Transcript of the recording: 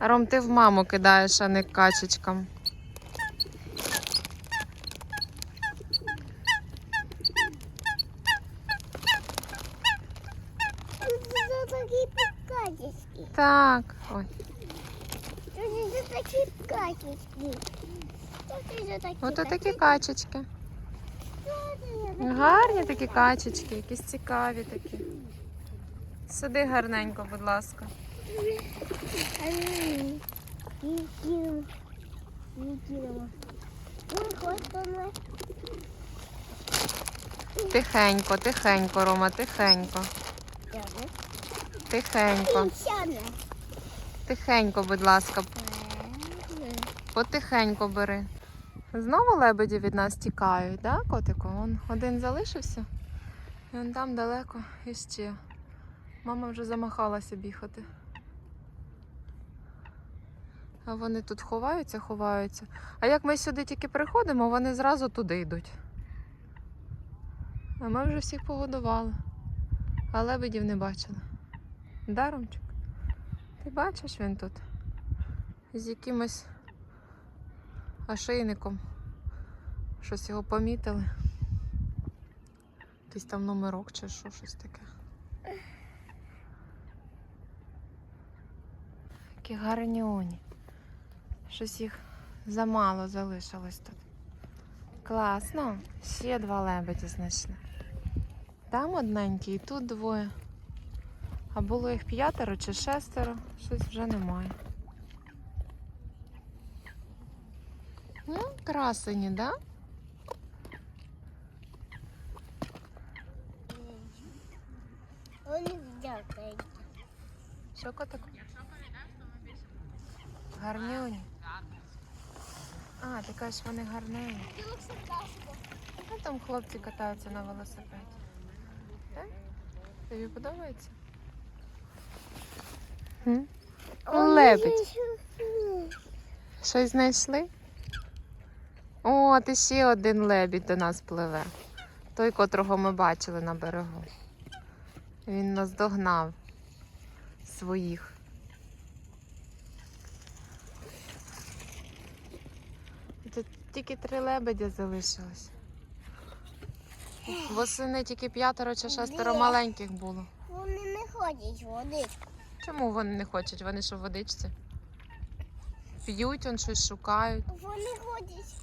Ром, ти в маму кидаєш, а не качечкам. Так. Ой. Ото такі качечки. Гарні такі качечки, якісь цікаві такі. Сиди гарненько, будь ласка. Тихенько, тихенько, Рома, тихенько. Тихенько. Тихенько, будь ласка, потихенько бери. Знову лебеді від нас тікають, да, котику? Он один залишився. І он там далеко іще. Мама вже замахалася бігати. А вони тут ховаються, ховаються. А як ми сюди тільки приходимо, вони зразу туди йдуть. А ми вже всіх погодували. А лебедів не бачили. Даромчик. Ти бачиш він тут? З якимось ошейником. Щось його помітили. Якийсь там номерок чи що, щось таке. Які гарнюні. Щось їх замало залишилось тут. Класно. Ще два лебеді знайшли. Там одненький і тут двоє. А було їх п'ятеро чи шестеро, щось вже немає. Ну, красені, да? Вони дякують. Що котик? Гарнюні. А, ти кажеш, вони гарнені. А там хлопці катаються на велосипеді. Так? Тобі подобається? М? Лебедь. Щось знайшли? О, ти ще один лебідь до нас пливе. Той, котрого ми бачили на берегу. Він нас догнав своїх. Тут тільки три лебедя залишилось. Восени тільки п'ятеро чи шестеро маленьких було. Вони не ходять водичку. Чому вони не хочуть? Вони що в водичці? П'ють, он щось шукають. Вони ходять